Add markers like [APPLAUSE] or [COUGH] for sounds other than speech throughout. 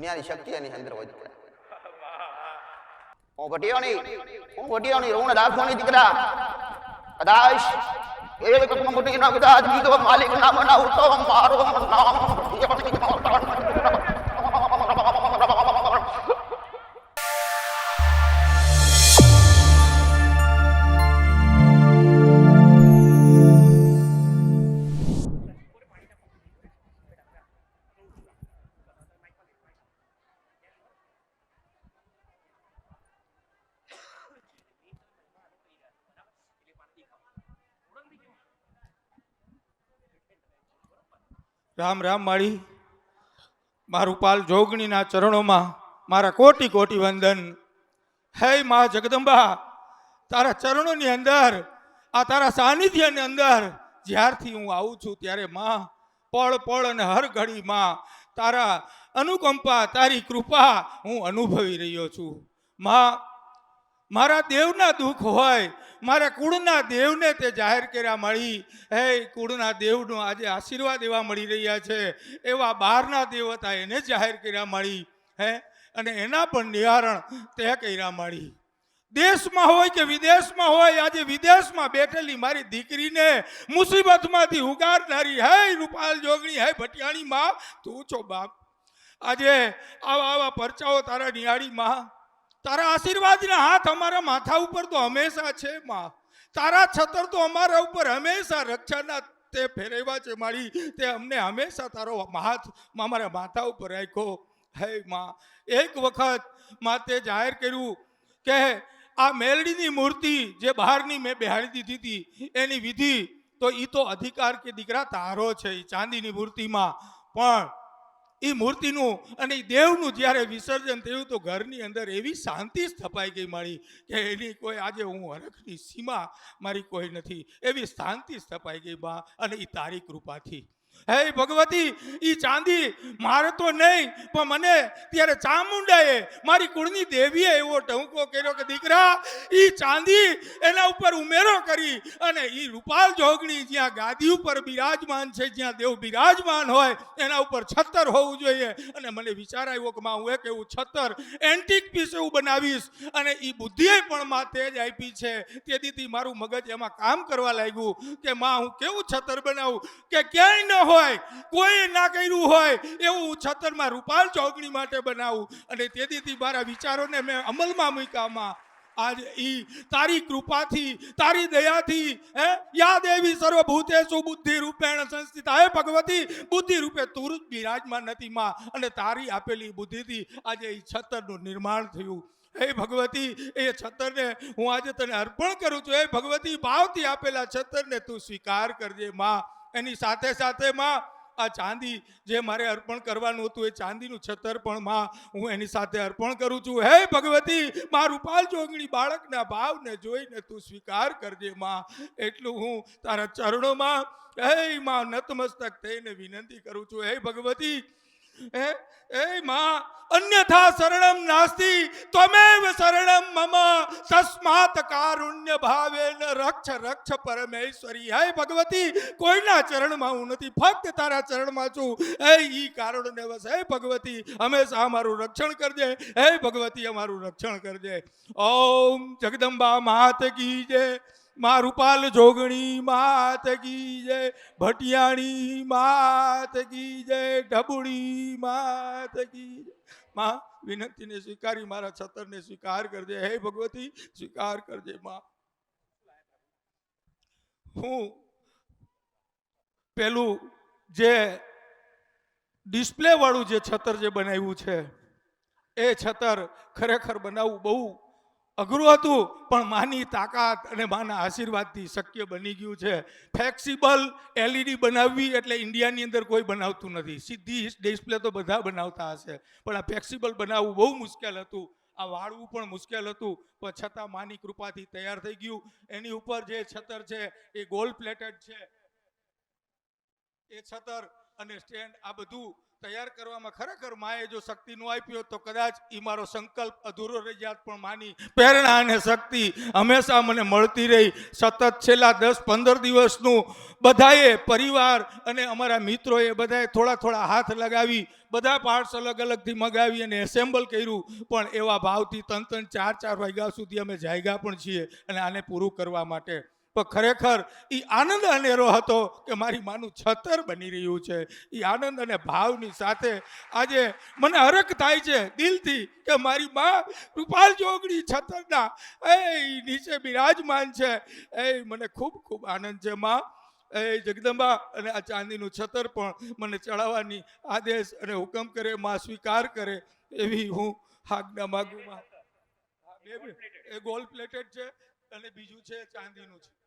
દુનિયાની શક્તિ એની અંદર હોય દીકરા હું ઘટ્યો નહીં હું ઘટ્યો નહીં ઋણ રાખો નહીં દીકરા કદાચ એક કુટુંબના કદાચ બીજો માલિક ના બનાવું તો મારો નામ રામ રામ માળી. મારું પાલ જોગણીના ચરણોમાં મારા કોટી કોટી વંદન. હે મા જગદંબા, તારા ચરણોની અંદર, આ તારા સાનિધ્યની અંદર જ્યારથી હું આવું છું ત્યારે માં, પળ પળ અને હર ઘડી માં, તારા અનુકંપા, તારી કૃપા હું અનુભવી રહ્યો છું. માં, મારા દેવના દુઃખ હોય મારા કુળના દેવને તે જાહેર કર્યા મળી. હે કુળના દેવનો આજે આશીર્વાદ એવા મળી રહ્યા છે. એવા બહારના દેવ હતા એને જાહેર કર્યા મળી. હે? અને એના પણ નિવારણ તે કર્યા મળી. દેશમાં હોય કે વિદેશમાં હોય, આજે વિદેશમાં બેઠેલી મારી દીકરીને મુસીબતમાંથી ઉગારનારી, હે રૂપાલ જોગણી, હે ભટિયાણી માં, તું છો બાપ. આજે આવા આવા પરચાઓ તારા નિહાળી માં તારા આશીર્વાદના હાથ અમારા માથા ઉપર તો હંમેશા છે, માં. તારા છતર તો અમારા ઉપર હંમેશા રક્ષાના તે ફેરવ્યા છે, મારી. તે અમને હંમેશા તારો હાથ અમારા માથા ઉપર રાખ્યો. હે, માં. એક વખતમાં તે જાહેર કર્યું કે આ મેલડીની મૂર્તિ જે બહારની મેં બેહાડી દીધી હતી, એની વિધિ તો એ તો અધિકાર કે દીકરા તારો છે એ ચાંદીની મૂર્તિમાં. પણ એ મૂર્તિનું અને એ દેવનું જ્યારે વિસર્જન થયું તો ઘરની અંદર એવી શાંતિ સ્થપાઈ ગઈ મારી કે એની કોઈ આજે હું હરખની સીમા મારી કોઈ નથી. એવી શાંતિ સ્થપાઈ ગઈ બા અને એ તારી કૃપાથી. હે ભગવતી, ઈ ચાંદી મારે તો નહીં, પણ મને ત્યારે ચામુંડાએ, મારી કુળની દેવીએ એવો ટહુકો કર્યો કે, દીકરા, ઈ ચાંદી એના ઉપર ઉમેરો કરી અને ઈ રૂપાલ જોગણી જ્યાં ગાદી ઉપર બિરાજમાન છે, જ્યાં દેવ બિરાજમાન હોય, એના ઉપર છત્તર હોવું જોઈએ. અને મને વિચાર આવ્યો કે, માં, હું એક એવું છત્તર એન્ટિક પીસ એવું બનાવીશ. અને ઈ બુદ્ધિએ પણ માં તેજ આપી છે. તેથી મારું મગજ એમાં કામ કરવા લાગ્યું કે, માં, હું કેવું છત્તર બનાવું? કે, ક્યાંય ન હોય, કોઈ ના કર્યું હોય, એવું છતરમાં રૂપાલ ચોકડી માટે બનાવું. અને તેથી મારા વિચારોને મેં અમલમાં મૂક્યામાં આજ ઈ તારી કૃપાથી, તારી દયાથી, હે? યા દેવી સર્વભૂતેષુ બુદ્ધિ રૂપેણ સંસ્થિત હે ભગવતી, બુદ્ધિ રૂપે તું બિરાજમાન નથી માં. અને તારી આપેલી બુદ્ધિથી આજે ઈ છતરનું નિર્માણ થયું. હે ભગવતી, એ છતરને હું આજે તને અર્પણ કરું છું. હે ભગવતી, ભાવથી આપેલા છતરને તું સ્વીકાર કરજે માં. એની સાથે સાથે માં આ ચાંદી જે મારે અર્પણ કરવાનું હતું, એ ચાંદીનું છતર પણ માં હું એની સાથે અર્પણ કરું છું. હે ભગવતી મા રૂપાલ જોગણી બાળકના ભાવને જોઈને તું સ્વીકાર કરજે માં. એટલું હું તારા ચરણોમાં, હે માં નતમસ્તક થઈને વિનંતી કરું છું. હે ભગવતી હે? અન્યથા શરણમ નાસ્તિ, ત્વમેવ શરણમ મમ, તસ્માત કારુણ્ય ભાવેન રક્ષ રક્ષ પરમેશ્વરી. હે ભગવતી, કોઈના ચરણમાં હું નથી, ફક્ત તારા ચરણમાં છું. હે ઈ કારણને વસ હે ભગવતી, હંમેશા અમારું રક્ષણ કરજે. હે ભગવતી, અમારું રક્ષણ કરજે. ઓમ જગદંબા માત કી જય. મા રૂપાલ જોગણી માત કી જય, ભટિયાણી માત કી જય, ઢબુડી માત કી જય. માં, વિનંતીને સ્વીકારી, મારા છતરને સ્વીકાર કરજે. હે ભગવતી, સ્વીકાર કરજે, માં. હું પેલું જે ડિસ્પ્લે વાળું જે છતર જે બનાવ્યું છે, એ છતર ખરેખર બનાવવું બહુ અઘરું હતું, પણ માની તાકાત અને માના આશીર્વાદથી શક્ય બની ગયું છે. ફ્લેક્સિબલ એલઈડી બનાવવી એટલે ઇન્ડિયાની અંદર કોઈ બનાવતું નથી. સીધી ડિસ્પ્લે તો બધા બનાવતા હશે. પણ આ ફ્લેક્સિબલ બનાવવું બહુ મુશ્કેલ હતું. આ વાળવું પણ મુશ્કેલ હતું. પણ છતાં માની કૃપાથી તૈયાર થઈ ગયું. એની ઉપર જે છતર છે, એ ગોલ્ડ પ્લેટેડ છે. એ છતર અને સ્ટેન્ડ આ બધું તૈયાર કરવામાં ખરેખર માએ જો શક્તિ નો આપ્યો તો કદાચ એ મારો સંકલ્પ અધૂરો રહી જાત, પણ માની પ્રેરણા અને શક્તિ હંમેશા મને મળતી રહી. સતત છેલ્લા દસ, પંદર દિવસનું બધાએ પરિવાર અને અમારા મિત્રોએ બધાએ થોડા થોડા હાથ લગાવી, બધા પાર્ટ્સ અલગ અલગથી મગાવી અને એસેમ્બલ કર્યું. પણ એવા ભાવથી ત્રણ ત્રણ ચાર ચાર વાગ્યા સુધી અમે જાગ્યા પણ છીએ અને આને પૂરું કરવા માટે પણ ખરેખર એ આનંદ અનેરો હતો કે મારી માનું છતર બની રહ્યું છે. એ આનંદ અને ભાવની સાથે આજે મને હરખ થાય છે દિલથી કે મારી મા રૂપાલ જોગડી છતરના એ નીચે બિરાજમાન છે. એ મને ખૂબ ખૂબ આનંદ છે માં. એ જગદંબા અને આ ચાંદીનું છતર પણ મને ચડાવવાની આદેશ અને હુકમ કરે માં સ્વીકાર કરે એવી હું આજ્ઞા માગું માં. બે મિનિટ. એ ગોલ્ડ પ્લેટેડ છે અને બીજું છે ચાંદીનું છે.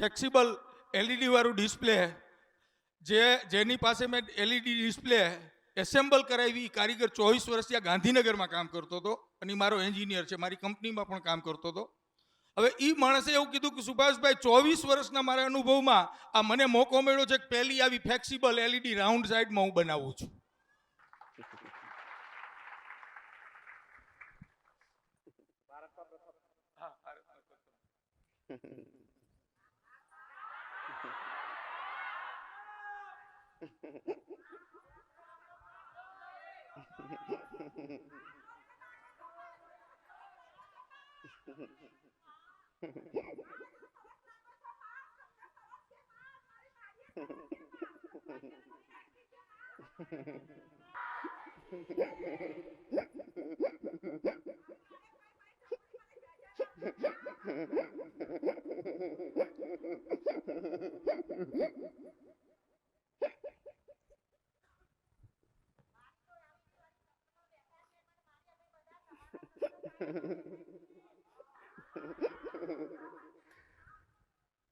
ફ્લેક્સિબલ એલઈડી વાળું ડિસ્પ્લે જે જેની પાસે મેં એલઈડી ડિસ્પ્લે એસેમ્બલ કરાવી કારીગર ચોવીસ વર્ષથી આ ગાંધીનગરમાં કામ કરતો હતો અને મારો એન્જિનિયર છે મારી કંપનીમાં પણ કામ કરતો હતો. હવે એ માણસે એવું કીધું કે સુભાષભાઈ ચોવીસ વર્ષના મારા અનુભવમાં આ મને મોકો મળ્યો છે કે પહેલી આવી ફ્લેક્સિબલ એલઈડી રાઉન્ડ સાઈડમાં હું બનાવું છું. [LAUGHS] [LAUGHS] [LAUGHS] હા, ભારતમાં પ્રથમ. Yeah.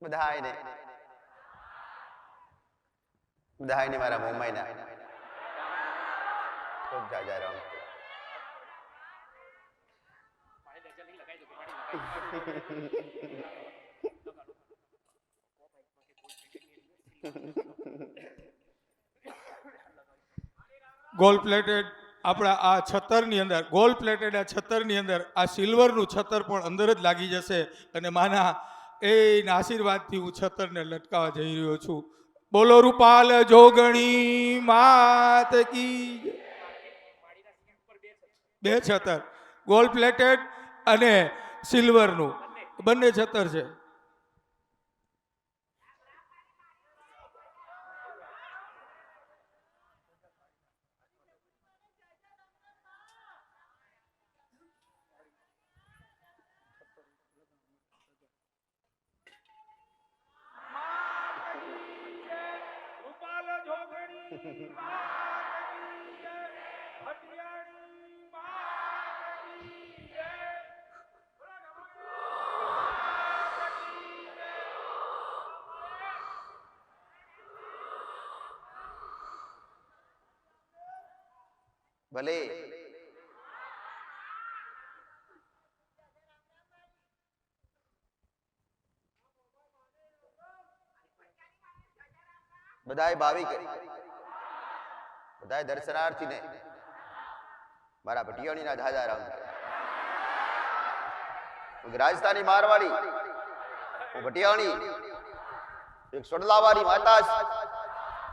બધાયને બધાયને મારા મુંબઈના ખૂબ જાજા રામ ગોલ્ડ પ્લેટેડ આપણા આ છતરની અંદર ગોલ્ડ પ્લેટેડ આ છતરની અંદર, આ સિલ્વરનું છતર પણ અંદર જ લાગી જશે અને માના એ આશીર્વાદથી હું છતરને લટકાવવા જઈ રહ્યો છું. બોલો રૂપાલ જોગણી માત કી બે છતર ગોલ્ડ પ્લેટેડ અને સિલ્વરનું બંને છતર છે. ભલે. બધાય ભાવિક. દર્શનાર્થી ને મારા ભટિયાણીના રામ. રાજસ્થાની મારવાડી. હું ભટિયાણી. એક સોડલાવાળી માતા.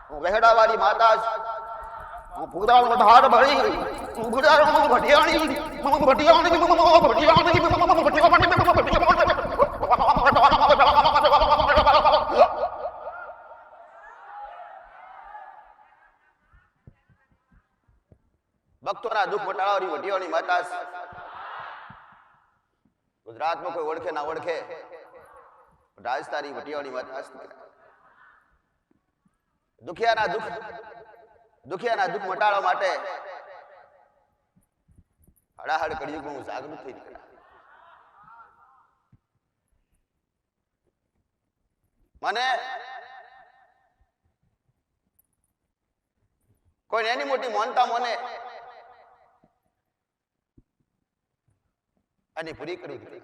હું વહેડાવાળી માતા છું. હું ભૂદાળનો ધાર ભરી હું ભૂદાળનો ભટિયાણી હું ભટિયાણી હું ભટિયાણી હું ભટિયાણી ભક્તોના દુઃખ વટાળાવાળી વટીઓની માતા છે. ગુજરાતમાં કોઈ ઓળખે ના ઓળખે રાજધાની વટિયાની માતા હસ્ત દીકરા દુખિયાના દુઃખ દુખિયાના દુઃખ મટાડવા માટે હડાહડ કળિયુગમાં હું જાગૃત થઈ નીકળ્યા મને કોઈ એની મોટી માનતા મને અને પૂરી કરી દીધી.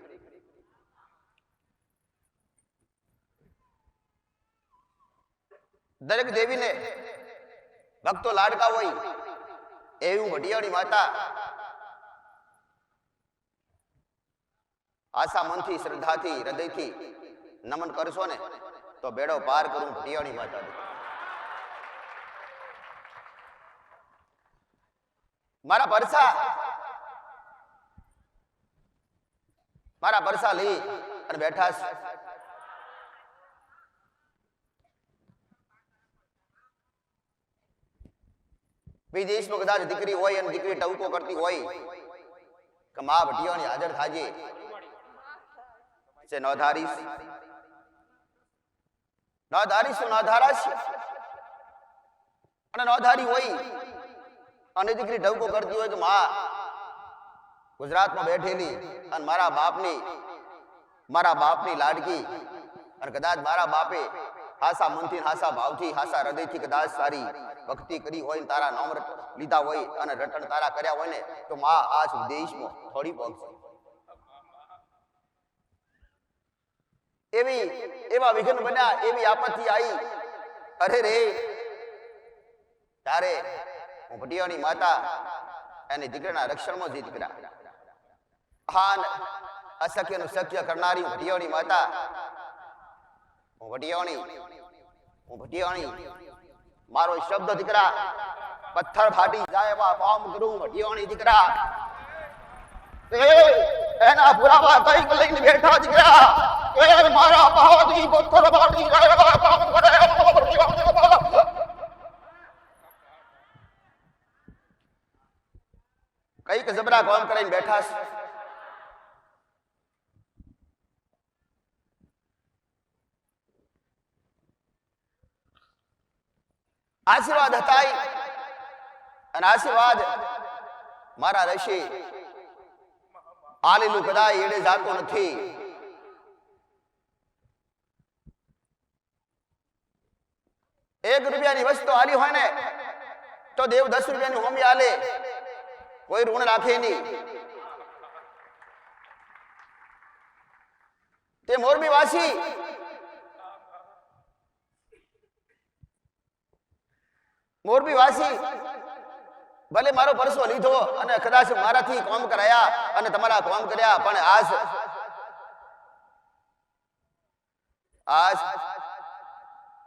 દરેક દેવીને ભક્તો લાડકા હોય, એવી ભટિયાળી માતા આશા મનથી, શ્રદ્ધાથી, હૃદયથી નમન કરશો ને, તો બેડો પાર કરું ભટિયાળી માતા મારા પરસા મારા પરસા લઈ અને બેઠા છે દેશમાં કદાચ દીકરી હોય અને દીકરી ટવકો કરતી હોય કે મા ભટિયાની હાજર થાજે. છે નોધારીશ નોધારીશ નોધારાશ અને નોધારી હોય અને દીકરી ટવકો કરતી હોય કે મા ગુજરાતમાં બેઠેલી અને મારા બાપની મારા બાપની લાડકી અને કદાચ મારા બાપે હાસા મનથી હાસા ભાવથી, હાસા હૃદયથી કદાચ સારી ભક્તિ કરી હોય તારા નામ લીધા હોય અને રટણ તારા કર્યા હોય ને, તો માં આ દેશમાં થોડી પગશે એવી, એવા વિઘ્ન બન્યા, એવી આપત્તિ આવી અરે રે, તારે હું ભટિયાની માતા અને દીકરાના રક્ષણમાં જે દીકરા હાન અશક્યનું શક્ય કરનારી ભટિયાની માતા હું ભટિયાણી હું ભટિયાણી મારો શબ્દ દીકરા, પથ્થર ફાટી જાય એવા પામ કરું ભટિયાણી દીકરા. એ, એના પુરાવા કંઈક લઈને બેઠા દીકરા. એ, મારા પાવાથી પથ્થર ફાટી જાય એવા પામ કરે કંઈક જબરા કામ કરીને બેઠા છે. આશીર્વાદ હતા અને આશીર્વાદ મારા રહેશે આલેલું કદાય એડે જાતો નથી. એક રૂપિયાની વસ્તુ આલી હોય ને, તો દેવ દસ રૂપિયાની હોમી આલે. કોઈ ઋણ રાખે નહીં. તે મોરબી વાસી મોરબી વાસી, ભલે મારો પરસો લીધો અને કદાચ મારાથી કામ કરાયા અને તમારા કામ કર્યા, પણ આજ આજ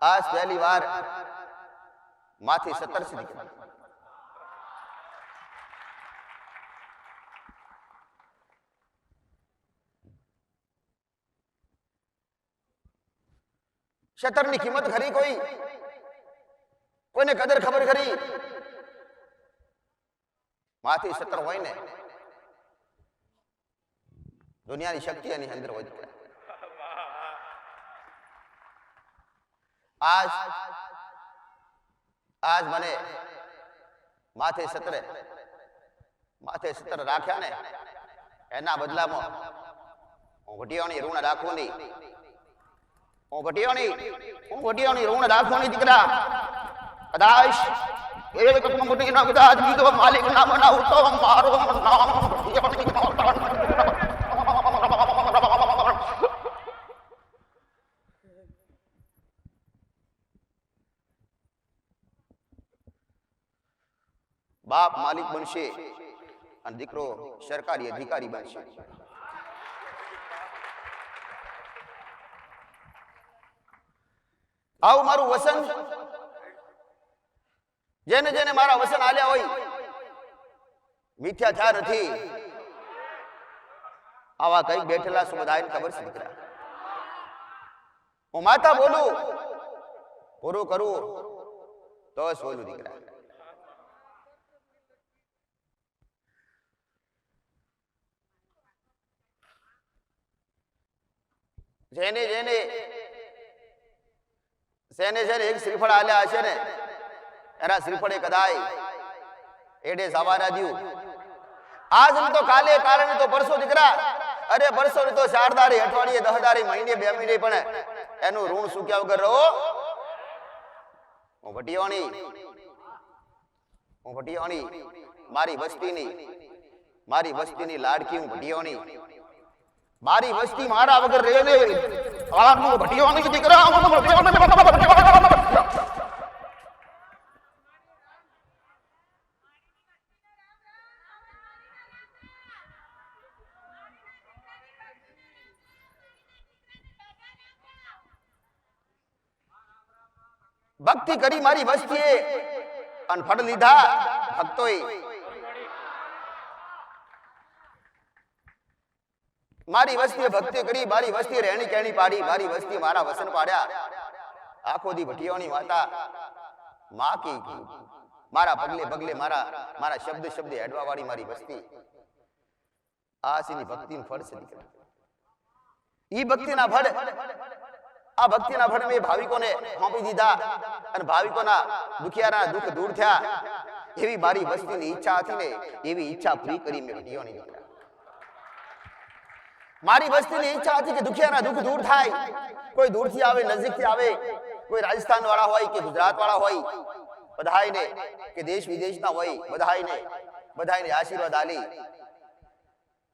આજ પહેલી વાર માથી સત્તર સુધી શતરની કિંમત ખરી કોઈ? કોઈને કદર ખબર ખરી? માથી સતર હોય ને, દુનિયાની શક્તિ એની અંદર હોય આજ આજ મને માથે સતરે માથે સતર રાખ્યા ને, એના બદલામાં હું ઘટિયાની ઋણ રાખું હું ઘટિયાની હું ઘટિયાની ઋણ રાખું દીકરા. કદાચ એક કુટુંબની ના કદાચ બીજો માલિક ના બનાવું મારો નામ બાપ માલિક બનશે અને દીકરો સરકારી અધિકારી બનશે. આવું મારું વસન જેને જેને મારા વસન આલ્યા હોય મિથ્યા થયા નથી. આવા કઈ બેઠેલા છે ખબર છે હું માતા બોલું, પૂરું કરું, તો બોલું દીકરા. જેને જેને જેને જેને એક શ્રીફળ આલ્યા હશે ને એના શ્રીફળે કદાય. એડે સવા રાધ્યું આજ તો કાલે કાલે તો પરસો દીકરા. અરે પરસો તો ચાર દારી અઠવાડિયે દસ દારી મહિને, બે મહિને પણ એનું ઋણ સુક્યા વગર રહો. હું ભટિયાણી હું ભટિયાણી મારી વસ્તીની મારી વસ્તીની લાડકી હું ભટિયાણી મારી વસ્તી મારા વગર રહે ને ભટિયાણી દીકરા. ભક્તિ કરી મારી વસ્તીએ અને ફળ લીધા ભક્તોએ. મારી વસ્તીએ ભક્તિ કરી, મારી વસ્તી રહેણી કેણી પાડી, મારી વસ્તી મારા વસન પાડ્યા. આખો દી ભટિયાની માતા માં કી મારા પગલે પગલે મારા મારા શબ્દ શબ્દ હેડવા વાળી મારી વસ્તી. આ સીની ભક્તિનું ફળ છે ઈ ભક્તિના ફળ આ ભક્તિના ભટ મેં ભાવિકોને સોંપી દીધા અને ભાવિકોના દુખિયાના દુઃખ દૂર થયા. એવી મારી વસ્તીની ઈચ્છા હતી ને એવી ઈચ્છા પૂરી કરી મેં દીકરા મારી વસ્તીની ઈચ્છા હતી કે દુખિયાના દુઃખ દૂર થાય. કોઈ દૂરથી આવે, નજીકથી આવે, કોઈ રાજસ્થાન વાળા હોય કે ગુજરાત વાળા હોય, બધાયને કે દેશ વિદેશના હોય, બધાયને બધાયને આશીર્વાદ આલી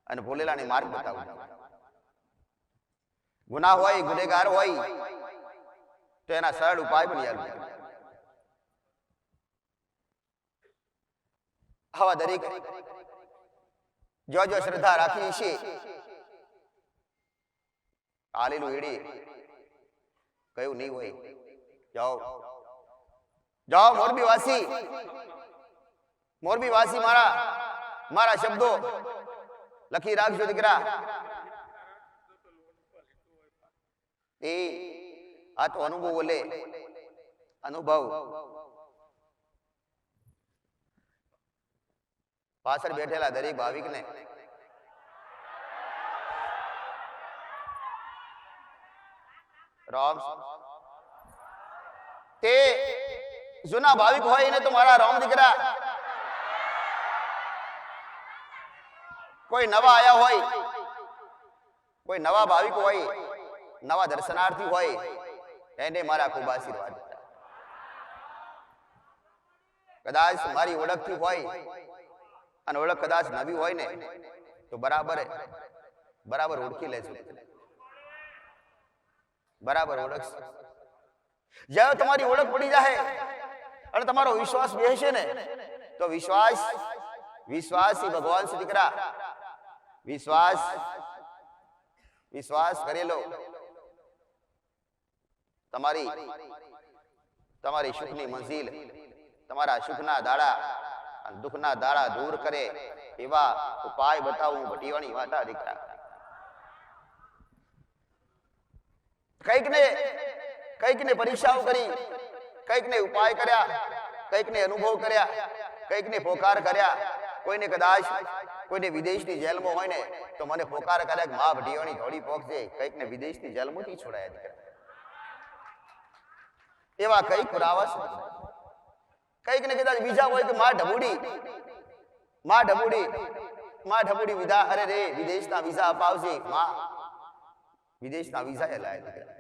અને ભોલેલાને માર્ગ બતાવું ગુનાહ હોય, ગુનેગાર હોય, તો એના સરળ ઉપાય પણ યાદ. આવા દરેક જો જો શ્રદ્ધા રાખી છે આલેલું એડી કયું નહીં હોય. જાઓ. જાઓ મોરબી વાસી મોરબી વાસી મારા મારા શબ્દો લખી રાખજો દીકરા. એ આ તો અનુભવ લે અનુભવ. પાછળ બેઠેલા દરેક ભાવિકને. રામ તે જૂના ભાવિક હોય એને તો મારા રામ દીકરા. કોઈ નવા આયા હોય, કોઈ નવા ભાવિક હોય નવા દર્શનાર્થી હોય, એને મારા ખૂબ આશીર્વાદ. કદાચ મારી ઓળખથી હોય અને ઓળખ કદાચ નવી હોય ને, તો બરાબર બરાબર ઓળખી લેજો. બરાબર ઓળખશે. જ્યારે તમારી ઓળખ પડી જાય અને તમારો વિશ્વાસ બેસે ને, તો વિશ્વાસ વિશ્વાસ એ ભગવાન છે દીકરા વિશ્વાસ વિશ્વાસ કરેલો તમારી તમારી સુખની મંઝિલ, તમારા સુખના દાડા અને દુઃખના દાડા દૂર કરે એવા ઉપાય બતાવું ભટીવાની વાતા દીકરા. કંઈક ને કંઈક ને પરીક્ષાઓ કરી કંઈક ને ઉપાય કર્યા કંઈક ને અનુભવ કર્યા કંઈક ને પોકાર કર્યા. કોઈને કદાચ, કોઈને વિદેશની જેલમાં હોય ને, તો મને પોકાર કર્યા કે, મા ભટીવાની ઘોડી પોકજે કંઈક ને વિદેશની જેલમાંથી છોડાયા દીકરા. એવા કઈ પુરાવા છે. કંઈક ને કદાચ બીજા હોય કે મા ઢબુડી મા ઢબુડી મા ઢબુડી વિધા અરે રે, વિદેશના વિઝા અપાવજે, મા. વિદેશના વિઝા એ લાયા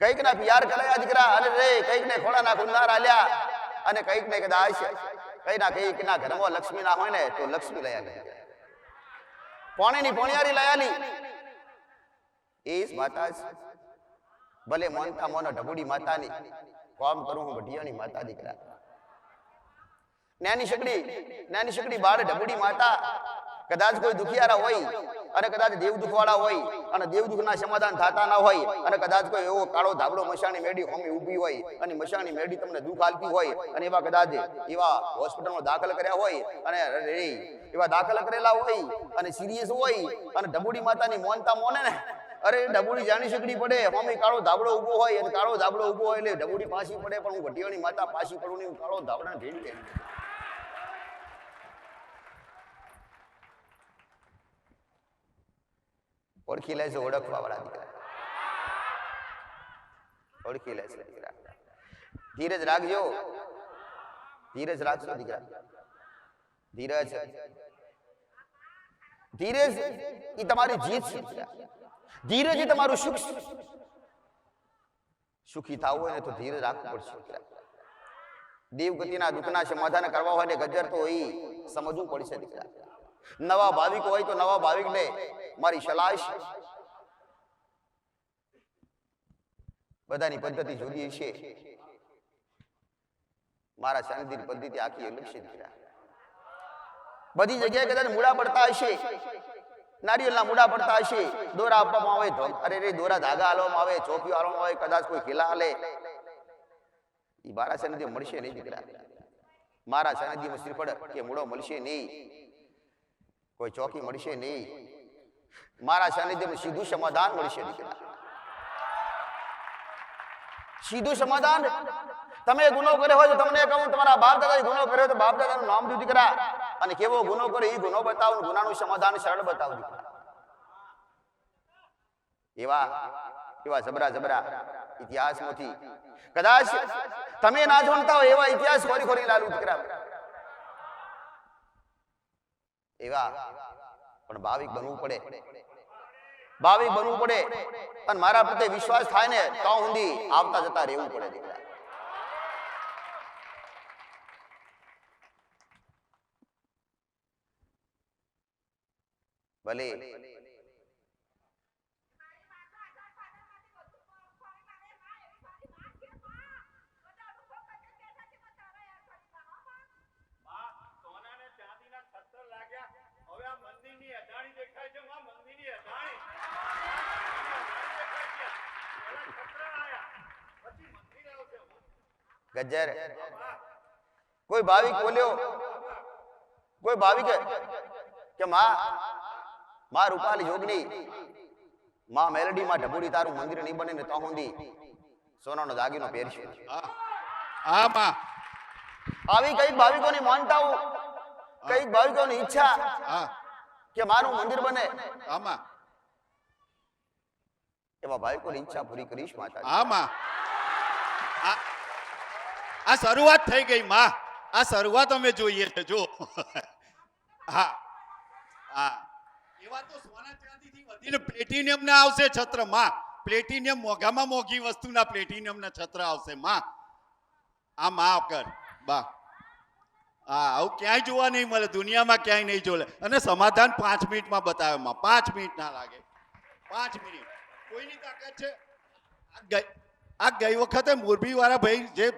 કંઈક ના પિયાર કલાયા દીકરા અરે રે કંઈક ને ખોડાના ગુંદાર આલ્યા અને કંઈક ને કદાચ કઈ ના કંઈક ના ઘરમાં લક્ષ્મી ના હોય ને, તો લક્ષ્મી લયા આલી પોણીની પોણિયારી લયાલી. એ જ માતા છે ભલે મોનતા મોનો ઢબુડી માતાની, કોમ કરું હું ભટિયાની માતા દીકરા. નાની શકડી નાની શકડી બાળ ઢબુડી માતા, કદાચ કોઈ દુખિયારા હોય અને કદાચ દેવ દુખવાળા હોય અને દેવ દુખના સમાધાન થતા ના હોય અને કદાચ કોઈ એવો કાળો ધાબળો મશાની મેડી હોમી ઊભી હોય અને મશાની મેડી તમને દુઃખ આલતી હોય અને એવા કદાચ એવા હોસ્પિટલમાં દાખલ કર્યા હોય અને એવા દાખલ કરેલા હોય અને સિરિયસ હોય અને ઢબુડી માતાની મોનતા મોને ને અરે, ડબુડી જાણી શકડી પડે. હોમી કાળો ધાબળો ઊભો હોય અને કાળો ધાબળો ઊભો હોય, એટલે ડબુડી પાછી પડે, પણ હું ઘટિયાની માતા પાછી પડું નહીં, હું કાળો ધાબળા ભેડી કરી ઓળખી લેજો ઓળખવા વાળા દીકરા. ઓળખી લેશે દીકરા. ધીરજ રાખજો. ધીરજ રાખજો દીકરા. ધીરજ. ધીરજ એ તમારી જીત છે. ધીરજ તમારું સુખ સુખી થવું હોય ને તો ધીરજ રાખવું પડશે. દેવગતિના દુઃખના સમાધાન કરવા હોય ને ગજર તો એ સમજવું પડશે દીકરા. નવા ભાવિક હોય તો નવા ભાવિકને મારી સલાહ બધાની પદ્ધતિ જુદી છે. મારા સાનિધ્યની પદ્ધતિ આખી અલગ છે દીકરા. બધી જગ્યાએ કદાચ મૂડા પડતા હશે. નારિયેળના મૂડા પડતા હશે. દોરા આપવામાં આવે, ધોમ, અરે રે, દોરા ધાગા હાલવામાં આવે, ચોપીઓ હાલવામાં આવે, કદાચ કોઈ ખીલા હાલે. એ મારા સાનિધ્ય મળશે નહીં દીકરા. મારા સાનિધ્યમાં શ્રીફળ કે મૂળો મળશે નહીં. કોઈ ચોકી મળશે નહીં. મારા સાનિધ્યમાં સીધું સમાધાન મળશે દીકરા. સીધું સમાધાન તમે ગુનો કર્યો હોય તો તમને કહું તમારા બાપ દાદા ગુનો કર્યો તો બાપ દાદાનું નામ જુદી કરા. અને કેવો ગુનો કર્યો એ ગુનો બતાવો ગુનાનું સમાધાન સરળ બતાવો એવા એવા જબરા જબરા ઇતિહાસમાંથી. કદાચ તમે ના જાણતા હોય એવા ઇતિહાસ ખોરી ખોરી લાલુ દીકરા. એવા. પણ ભાવિક બનવું પડે. ભાવિક બનવું પડે. અને મારા પ્રત્યે વિશ્વાસ થાય ને તો સુધી આવતા જતા રહેવું પડે દીકરા ભલે માં, સોનાને ચાંદીના છત્તર લાગ્યા. હવે આ મંદિરની અજાણી દેખાય છે, માં, મંદિરની અજાણી. મંદિરની અજાણી દેખાય છે. પહેલા છત્ર આયા, પછી મંદિર આવશે, માં. ગજ્જર કોઈ ભાવિક બોલ્યો કોઈ ભાવિક કે માં માં રૂપાલી જોગની માં મેલડી માં ઢબુડી તારું મંદિર નહીં બને ને તો હુંદી સોનાનો દાગીનો પહેરશે. હા. માં. આવી કંઈક ભાવિકોની માનતાઓ કંઈક ભાવિકોની ઈચ્છા હા. કે મારું મંદિર બને. આમાં એવા ભાવિકોની ઈચ્છા પૂરી કરીશ માતા આમાં આ આ શરૂઆત થઈ ગઈ માં. આ શરૂઆત અમે જોઈએ છે જો. હા. હા. એવા તો સોના માં. આવું ક્યાંય જોવા નહીં મળે, દુનિયામાં ક્યાંય નહીં જોલે. અને સમાધાન પાંચ મિનિટમાં બતાવે માં. પાંચ મિનિટ ના લાગે. પાંચ મિનિટ. કોઈની તાકાત છે? આ ગઈ- વખતે મોરબી વાળા ભાઈ જે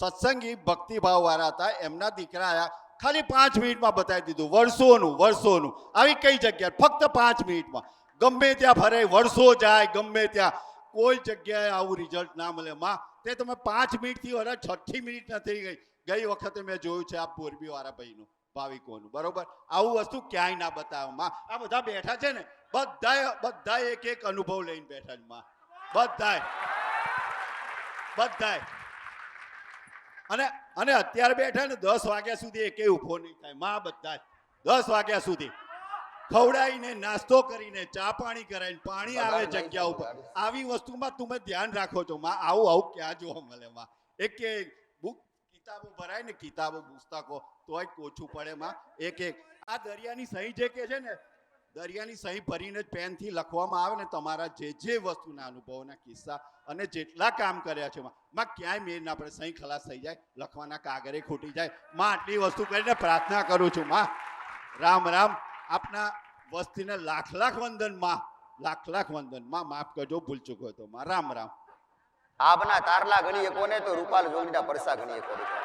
સત્સંગી ભક્તિભાવ વાળા હતા, એમના દીકરા આયા. ખાલી પાંચ મિનિટમાં બતાવી દીધું, વર્ષોનું વર્ષોનું. આવી કઈ જગ્યા ફક્ત પાંચ મિનિટમાં. ગમે ત્યાં ફરે, વર્ષો જાય, ગમે ત્યાં. કોઈ જગ્યાએ આવું રિઝલ્ટ ના મળે. માં, તે તમે પાંચ મિનિટથી વરા, છઠ્ઠી મિનિટ નથી ગઈ. ગઈ વખતે મેં જોયું છે આ મોરબી વાળા ભાઈનું, ભાવિકોનું. બરોબર? આવું વસ્તુ ક્યાંય ના બતાવે. માં, આ બધા બેઠા છે ને બધા બધા એક એક અનુભવ લઈને બેઠા છે, માં. બધાય બધાય અને અને અત્યારે બેઠા ને દસ વાગ્યા સુધી એકે ઊભો નહીં થાય. માં બધા દસ વાગ્યા સુધી. ખવડાવીને નાસ્તો કરીને ચા પાણી કરાવીને પાણી આવે જગ્યા ઉપર. આવી વસ્તુમાં તમે ધ્યાન રાખો છો. માં આવું આવું ક્યાં જોવા મળે માં? એક કે બુક કિતાબો ભરાય ને કિતાબો પુસ્તકો તોય ઓછું પડે માં. એક એક. આ દરિયાની સહી જે કે છે ને દરિયાની સહી ભરીને પેનથી લખવામાં આવે ને તમારા જે જે વસ્તુના અનુભવોના કિસ્સા અને જેટલા કામ કર્યા છે માં ક્યાંય મેળ ના પડે, સહી ખલાસ થઈ જાય, લખવાના કાગરે ખૂટી જાય. માં આટલી વસ્તુ કરીને પ્રાર્થના કરું છું, માં. રામ રામ. આપના વસ્તીને લાખ લાખ વંદન, માં. લાખ લાખ વંદન. માં, માફ કરજો, ભૂલ ચૂક્યો તો માં. રામ રામ. આપના તારલા ગણીએ કોને તો રૂપાલ જોગીના પરસા ગણીએ કોને